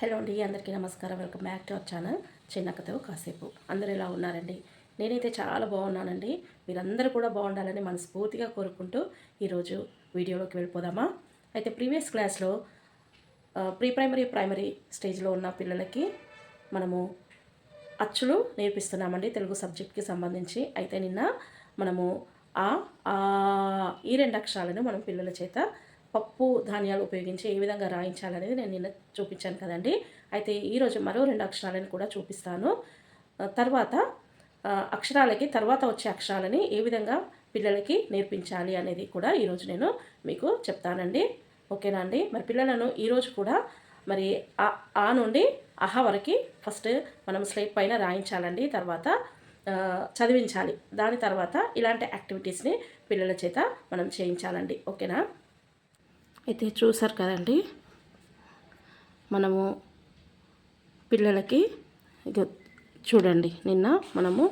Hello అండి అందరికీ నమస్కారం. Welcome back to our channel. చిన్న కథ కాసేపు. అందరూ ఎలా ఉన్నారండి? నేనైతే చాలా బాగున్నానండి. మీరందరూ కూడా బాగుండాలని మనస్ఫూర్తిగా కోరుకుంటూ ఈరోజు వీడియోలోకి వెళ్ళిపోదామా? అయితే ప్రీవియస్ క్లాస్లో ప్రీ ప్రైమరీ ప్రైమరీ స్టేజ్లో ఉన్న పిల్లలకి మనము అచ్చులు నేర్పిస్తున్నామండి తెలుగు సబ్జెక్ట్కి సంబంధించి. అయితే నిన్న మనము ఆ ఆ ఈ రెండు అక్షరాలను మనం పిల్లల చేత పప్పు ధాన్యాలు ఉపయోగించి ఏ విధంగా రాయించాలనేది నేను నిన్న చూపించాను కదండి. అయితే ఈరోజు మరో రెండు అక్షరాలను కూడా చూపిస్తాను. తర్వాత అక్షరాలకి తర్వాత వచ్చే అక్షరాలని ఏ విధంగా పిల్లలకి నేర్పించాలి అనేది కూడా ఈరోజు నేను మీకు చెప్తానండి. ఓకేనా అండి? మరి పిల్లలను ఈరోజు కూడా మరి ఆ ఆ నుండి అహ వరకు ఫస్ట్ మనం స్లేట్ పైన రాయించాలండి. తర్వాత చదివించాలి. దాని తర్వాత ఇలాంటి యాక్టివిటీస్ని పిల్లల చేత మనం చేయించాలండి. ఓకేనా? అయితే చూసారు కదండి? మనము పిల్లలకి ఇగో చూడండి నిన్న మనము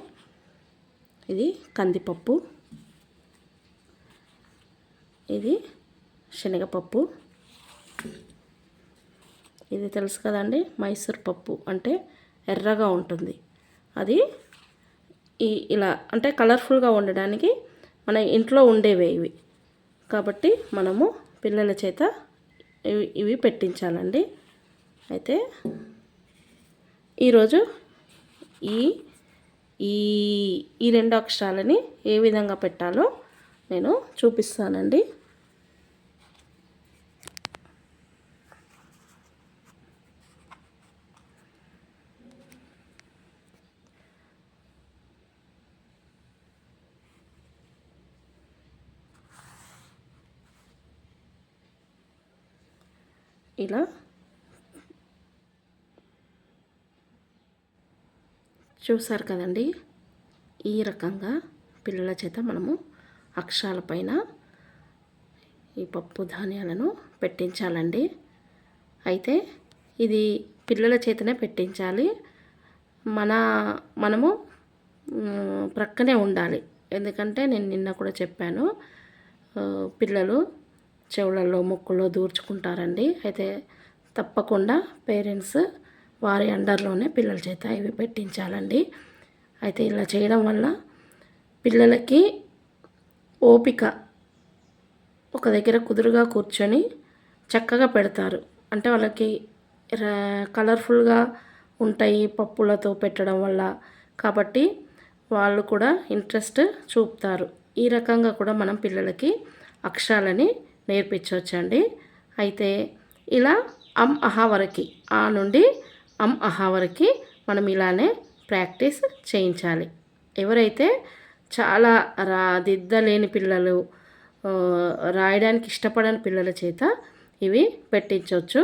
ఇది కందిపప్పు ఇది శనగపప్పు ఇది తెలుసు కదండి? మైసూర్ పప్పు అంటే ఎర్రగా ఉంటుంది. అది ఈ ఇలా అంటే కలర్ఫుల్గా ఉండడానికి మన ఇంట్లో ఉండేవే ఇవి. కాబట్టి మనము పిల్లల చేత ఇవి ఇవి పెట్టించాలండి. అయితే ఈరోజు ఈ ఈ ఈ రెండు అక్షరాలని ఏ విధంగా పెట్టాలో నేను చూపిస్తానండి. ఇలా. చూసారు కదండి? ఈ రకంగా పిల్లల చేత మనము అక్షరాలపైన ఈ పప్పు ధాన్యాలను పెట్టించాలండి. అయితే ఇది పిల్లల చేతనే పెట్టించాలి. మన మనము ప్రక్కనే ఉండాలి. ఎందుకంటే నేను నిన్న కూడా చెప్పాను పిల్లలు చెవులలో ముక్కులో దూర్చుకుంటారండి. అయితే తప్పకుండా పేరెంట్స్ వారి అండర్లోనే పిల్లల చేత ఇవి పెట్టించాలండి. అయితే ఇలా చేయడం వల్ల పిల్లలకి ఓపిక ఒక దగ్గర కుదురుగా కూర్చొని చక్కగా పెడతారు. అంటే వాళ్ళకి కలర్ఫుల్గా ఉంటాయి పప్పులతో పెట్టడం వల్ల. కాబట్టి వాళ్ళు కూడా ఇంట్రెస్ట్ చూపుతారు. ఈ రకంగా కూడా మనం పిల్లలకి అక్షరాలని నేర్పించవచ్చండి. అయితే ఇలా అమ్ అహా వరకు ఆ నుండి అమ్ అహా వరకు మనం ఇలానే ప్రాక్టీస్ చేయించాలి. ఎవరైతే చాలా రా దిద్దలేని పిల్లలు రాయడానికి ఇష్టపడని పిల్లల చేత ఇవి పెట్టించవచ్చు.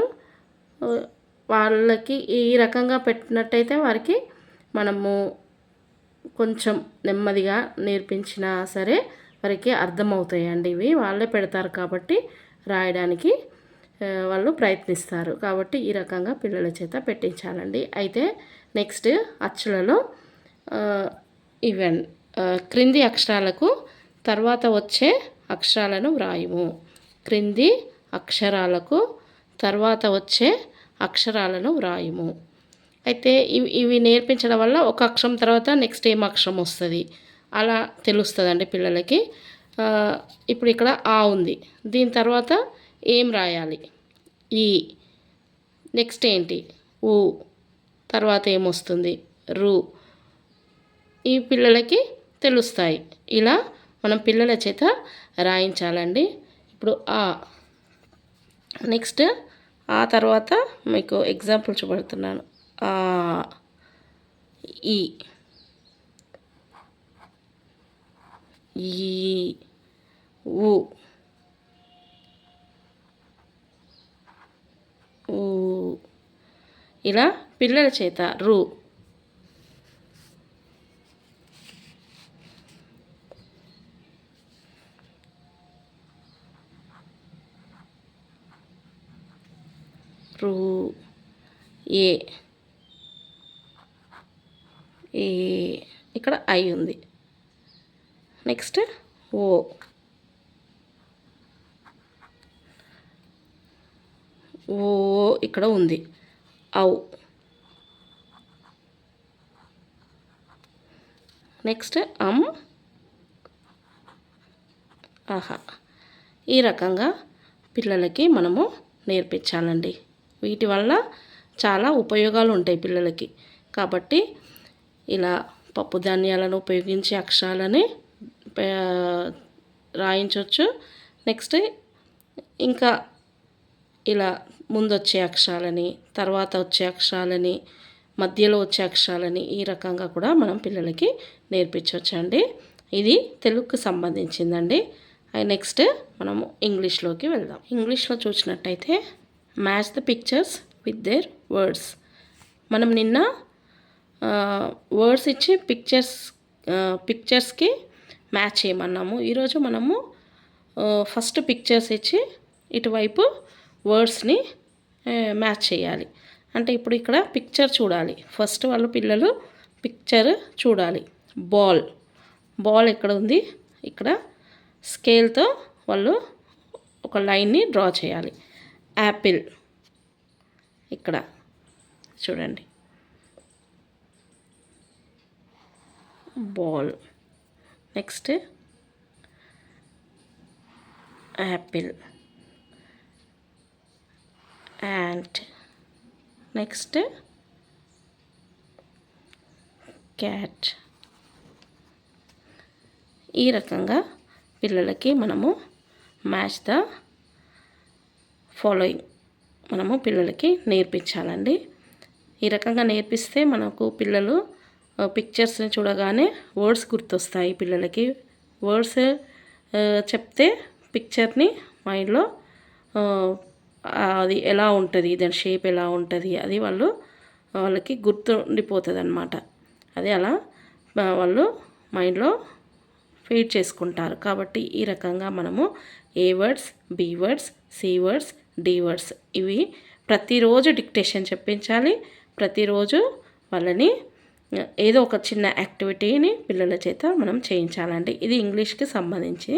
వాళ్ళకి ఈ రకంగా పెట్టినట్టయితే వారికి మనము కొంచెం నెమ్మదిగా నేర్పించినా సరే వారికి అర్థమవుతాయండి. ఇవి వాళ్ళే పెడతారు కాబట్టి రాయడానికి వాళ్ళు ప్రయత్నిస్తారు. కాబట్టి ఈ రకంగా పిల్లల చేత పెట్టించాలండి. అయితే నెక్స్ట్ అచ్చులలో ఇవన్ క్రింది అక్షరాలకు తర్వాత వచ్చే అక్షరాలను వ్రాయము. క్రింది అక్షరాలకు తర్వాత వచ్చే అక్షరాలను వ్రాయము. అయితే ఇవి ఇవి నేర్పించడం వల్ల ఒక అక్షరం తర్వాత నెక్స్ట్ ఏం అక్షరం వస్తుంది? అలా తెలుస్తుందండి పిల్లలకి. ఇప్పుడు ఇక్కడ ఆ ఉంది. దీని తర్వాత ఏం రాయాలి? ఈ. నెక్స్ట్ ఏంటి? ఊ. తర్వాత ఏమొస్తుంది రు. ఈ పిల్లలకి తెలుస్తాయి. ఇలా మనం పిల్లల చేత రాయించాలండి. ఇప్పుడు ఆ. నెక్స్ట్ ఆ తర్వాత మీకు ఎగ్జాంపుల్ చూపెడుతున్నాను. ఆ. ఈ. ఈ ఊ ఊ. ఇలా పిల్లల చేత రు. రు. ఏ. ఏ. ఇక్కడ ఐ ఉంది. నెక్స్ట్ ఓ. ఓ ఇక్కడ ఉంది. ఔ. Next um. ఆహా. ఈ రకంగా పిల్లలకి మనము నేర్పించాలండి. వీటి వల్ల చాలా ఉపయోగాలు ఉంటాయి పిల్లలకి. కాబట్టి ఇలా పప్పు ధాన్యాలను ఉపయోగించి అక్షరాలని రాయించవచ్చు నెక్స్ట్ ఇంకా ఇలా ముందు వచ్చే అక్షరాలని తర్వాత వచ్చే అక్షరాలని మధ్యలో వచ్చే అక్షరాలని ఈ రకంగా కూడా మనం పిల్లలకి నేర్పించవచ్చండి ఇది తెలుగుకు సంబంధించిందండి. నెక్స్ట్ మనము ఇంగ్లీష్లోకి వెళ్దాం. ఇంగ్లీష్లో చూసినట్టయితే match the pictures with their words. మనం నిన్న వర్డ్స్ ఇచ్చి పిక్చర్స్ పిక్చర్స్కి మ్యాచ్ చేయమన్నాము. ఈరోజు మనము ఫస్ట్ పిక్చర్స్ ఇచ్చి ఇటువైపు వర్డ్స్ని మ్యాచ్ చేయాలి. అంటే ఇప్పుడు ఇక్కడ పిక్చర్ చూడాలి. ఫస్ట్ వాళ్ళు పిల్లలు పిక్చర్ చూడాలి. బాల్ బాల్ ఎక్కడ ఉంది? ఇక్కడ స్కేల్తో వాళ్ళు ఒక లైన్ని డ్రా చేయాలి. యాపిల్ ఇక్కడ. చూడండి. Ball next apple. And next cat. ఈ రకంగా పిల్లలకి మనము మ్యాచ్ ద ఫాలోయింగ్. మనము పిల్లలకి నేర్పించాలండి. ఈ రకంగా నేర్పిస్తే మనకు పిల్లలు పిక్చర్స్ని చూడగానే వర్డ్స్ గుర్తొస్తాయి పిల్లలకి. వర్డ్స్ చెప్తే పిక్చర్ని మైండ్లో అది ఎలా ఉంటుంది దాని షేప్ ఎలా ఉంటుంది అది వాళ్ళు వాళ్ళకి గుర్తుండిపోతుంది అనమాట అది అలా వాళ్ళు మైండ్లో ఫీడ్ చేసుకుంటారు. కాబట్టి ఈ రకంగా మనము A words B words C words D words ఇవి ప్రతిరోజు డిక్టేషన్ చెప్పించాలి. ప్రతిరోజు వాళ్ళని ఏదో ఒక చిన్న యాక్టివిటీని పిల్లల చేత మనం చేయించాలండి. ఇది ఇంగ్లీష్కి సంబంధించి.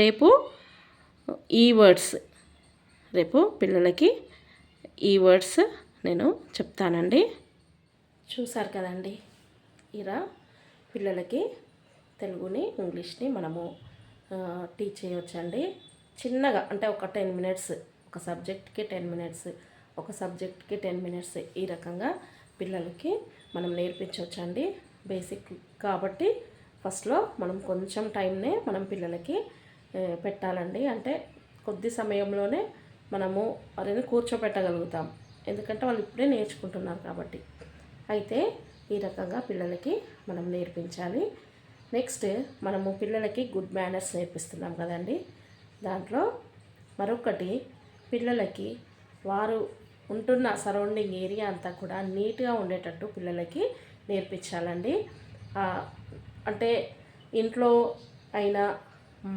రేపు ఈ వర్డ్స్ రేపు పిల్లలకి ఈ వర్డ్స్ నేను చెప్తానండి. చూసారు కదండి? ఇలా పిల్లలకి తెలుగుని ఇంగ్లీష్ని మనము టీచ్ చేయొచ్చండి. చిన్నగా అంటే ఒక టెన్ మినిట్స్ ఒక సబ్జెక్ట్కి టెన్ మినిట్స్ ఒక సబ్జెక్ట్కి టెన్ మినిట్స్ ఈ రకంగా పిల్లలకి మనం నేర్పించవచ్చండి. బేసిక్ కాబట్టి ఫస్ట్లో మనం కొంచెం టైంనే మనం పిల్లలకి పెట్టాలండి. అంటే కొద్ది సమయంలోనే మనము వారిని కూర్చోపెట్టగలుగుతాం. ఎందుకంటే వాళ్ళు ఇప్పుడే నేర్చుకుంటున్నారు కాబట్టి. అయితే ఈ రకంగా పిల్లలకి మనం నేర్పించాలి. నెక్స్ట్ మనము పిల్లలకి గుడ్ మేనర్స్ నేర్పిస్తున్నాం కదండి. దాంట్లో మరొకటి పిల్లలకి వారు ఉంటున్న సరౌండింగ్ ఏరియా అంతా కూడా నీట్గా ఉండేటట్టు పిల్లలకి నేర్పించాలండి. అంటే ఇంట్లో అయినా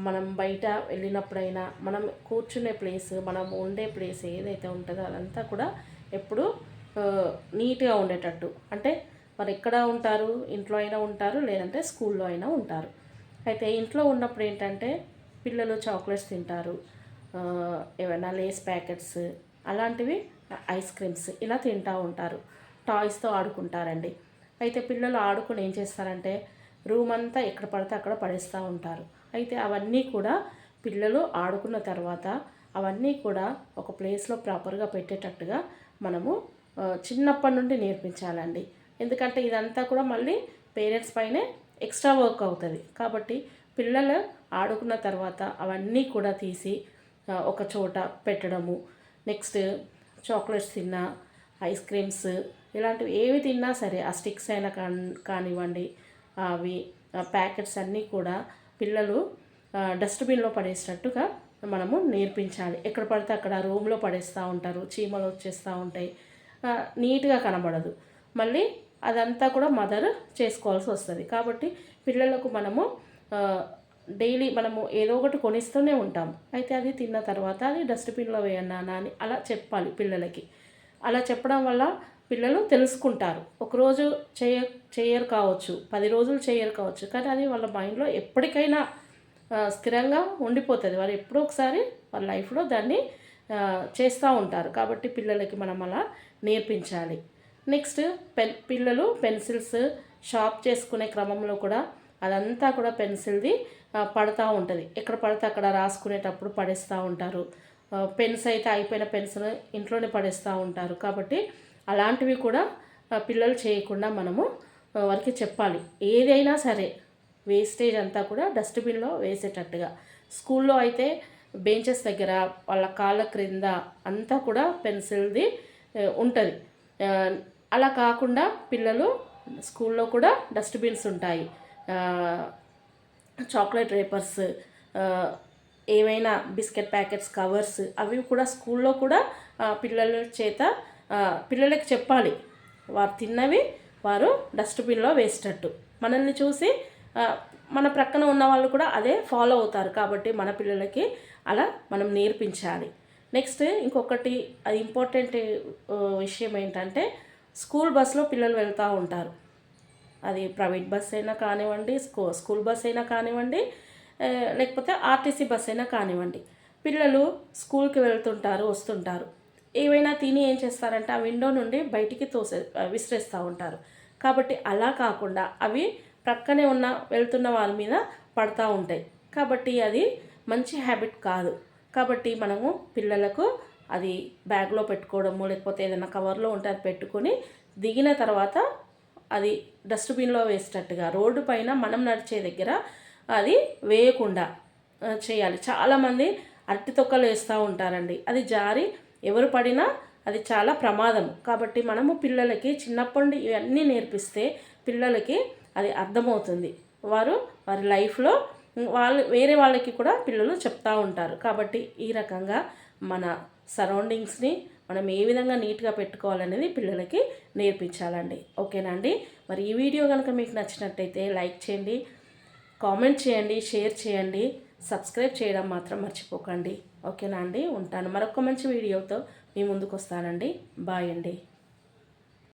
మనం బయట వెళ్ళినప్పుడైనా మనం కూర్చునే ప్లేస్ మనం ఉండే ప్లేస్ ఏదైతే ఉంటుందో అదంతా కూడా ఎప్పుడు నీట్గా ఉండేటట్టు. అంటే మరి ఎక్కడ ఉంటారు? ఇంట్లో అయినా ఉంటారు లేదంటే స్కూల్లో అయినా ఉంటారు. అయితే ఇంట్లో ఉన్నప్పుడు ఏంటంటే పిల్లలు చాక్లెట్స్ తింటారు ఏమైనా లేస్ ప్యాకెట్స్ అలాంటివి ఐస్ క్రీమ్స్ ఇలా తింటూ ఉంటారు. టాయ్స్తో ఆడుకుంటారండి. అయితే పిల్లలు ఆడుకుని ఏం చేస్తారంటే రూమ్ అంతా ఎక్కడ పడితే అక్కడ పడేస్తూ ఉంటారు. అయితే అవన్నీ కూడా పిల్లలు ఆడుకున్న తర్వాత అవన్నీ కూడా ఒక ప్లేస్లో ప్రాపర్గా పెట్టేటట్టుగా మనము చిన్నప్పటి నుండి నేర్పించాలండి. ఎందుకంటే ఇదంతా కూడా మళ్ళీ పేరెంట్స్ పైనే ఎక్స్ట్రా వర్క్ అవుతుంది. కాబట్టి పిల్లలు ఆడుకున్న తర్వాత అవన్నీ కూడా తీసి ఒక చోట పెట్టడము నెక్స్ట్ చాక్లెట్స్ తిన్నా ఐస్ క్రీమ్స్ ఇలాంటివి ఏవి తిన్నా సరే ఆ స్టిక్స్ అయినా కానివ్వండి అవి ప్యాకెట్స్ అన్నీ కూడా పిల్లలు డస్ట్బిన్లో పడేసినట్టుగా మనము నేర్పించాలి. ఎక్కడ పడితే అక్కడ రూమ్లో పడేస్తూ ఉంటారు చీమలు వచ్చేస్తూ ఉంటాయి. నీట్గా కనబడదు. మళ్ళీ అదంతా కూడా మదర్ చేసుకోవాల్సి వస్తుంది. కాబట్టి పిల్లలకు మనము డైలీ మనము ఏదో ఒకటి కొనిస్తూనే ఉంటాం. అయితే అది తిన్న తర్వాత అది డస్ట్బిన్లో వేయన్నానా అని అలా చెప్పాలి పిల్లలకి. అలా చెప్పడం వల్ల పిల్లలు తెలుసుకుంటారు. ఒకరోజు చేయ చేయరు కావచ్చు పది రోజులు చేయరు కావచ్చు కానీ అది వాళ్ళ మైండ్లో ఎప్పటికైనా స్థిరంగా ఉండిపోతుంది. వారు ఎప్పుడో ఒకసారి వాళ్ళ లైఫ్లో దాన్ని చేస్తూ ఉంటారు. కాబట్టి పిల్లలకి మనం అలా నేర్పించాలి. నెక్స్ట్ పెన్ పిల్లలు పెన్సిల్స్ షాప్ చేసుకునే క్రమంలో కూడా అదంతా కూడా పెన్సిల్ది పడుతూ ఉంటుంది. ఎక్కడ పడితే అక్కడ రాసుకునేటప్పుడు పడేస్తూ ఉంటారు. పెన్స్ అయితే అయిపోయిన పెన్స్ ఇంట్లోనే పడేస్తూ ఉంటారు. కాబట్టి అలాంటివి కూడా పిల్లలు చేయకుండా మనము వారికి చెప్పాలి. ఏదైనా సరే వేస్టేజ్ అంతా కూడా డస్ట్బిన్లో వేసేటట్టుగా. స్కూల్లో అయితే బెంచెస్ దగ్గర వాళ్ళ కాళ్ళ క్రింద అంతా కూడా పెన్సిల్ది ఉంటుంది. అలా కాకుండా పిల్లలు స్కూల్లో కూడా డస్ట్బిన్స్ ఉంటాయి. చాక్లెట్ రేపర్స్ ఏవైనా బిస్కెట్ ప్యాకెట్స్ కవర్స్ అవి కూడా స్కూల్లో కూడా పిల్లల చేత పిల్లలకు చెప్పాలి. వారు తిన్నవి వారు డస్ట్బిన్లో వేసేటట్టు. మనల్ని చూసి మన ప్రక్కన ఉన్న వాళ్ళు కూడా అదే ఫాలో అవుతారు. కాబట్టి మన పిల్లలకి అలా మనం నేర్పించాలి. నెక్స్ట్ ఇంకొకటి అది ఇంపార్టెంట్ విషయం ఏంటంటే స్కూల్ బస్లో పిల్లలు వెళ్తూ ఉంటారు. అది ప్రైవేట్ బస్ అయినా కానివ్వండి స్కూ స్కూల్ బస్ అయినా కానివ్వండి లేకపోతే ఆర్టీసీ బస్ అయినా కానివ్వండి. పిల్లలు స్కూల్కి వెళ్తుంటారు వస్తుంటారు. ఏవైనా తిని ఏం చేస్తారంటే ఆ విండో నుండి బయటికి తోసే విసిరేస్తూ ఉంటారు. కాబట్టి అలా కాకుండా అవి ప్రక్కనే ఉన్న వెళ్తున్న వాళ్ళ మీద పడతా ఉంటాయి. కాబట్టి అది మంచి హ్యాబిట్ కాదు. కాబట్టి మనము పిల్లలకు అది బ్యాగ్లో పెట్టుకోవడము లేకపోతే ఏదైనా కవర్లో ఉంటే అది పెట్టుకొని దిగిన తర్వాత అది డస్ట్బిన్లో వేసేటట్టుగా రోడ్డు పైన మనం నడిచే దగ్గర అది వేయకుండా చేయాలి. చాలామంది అరటి తొక్కలు వేస్తూ ఉంటారండి. అది జారి ఎవరు పడినా అది చాలా ప్రమాదం. కాబట్టి మనము పిల్లలకి చిన్నప్పటి నుండి ఇవన్నీ నేర్పిస్తే పిల్లలకి అది అర్థమవుతుంది. వారు వారి లైఫ్లో వాళ్ళు వేరే వాళ్ళకి కూడా పిల్లలు చెప్తూ ఉంటారు. కాబట్టి ఈ రకంగా మన సరౌండింగ్స్ని మనం ఏ విధంగా నీట్గా పెట్టుకోవాలనేది పిల్లలకి నేర్పించాలండి. ఓకేనా అండి? మరి ఈ వీడియో కనుక మీకు నచ్చినట్టయితే లైక్ చేయండి కామెంట్ చేయండి షేర్ చేయండి సబ్స్క్రైబ్ చేయడం మాత్రం మర్చిపోకండి. ఓకేనా అండి? ఉంటాను. మరొక మంచి వీడియోతో మీ ముందుకు వస్తానండి. బాయ్ అండి.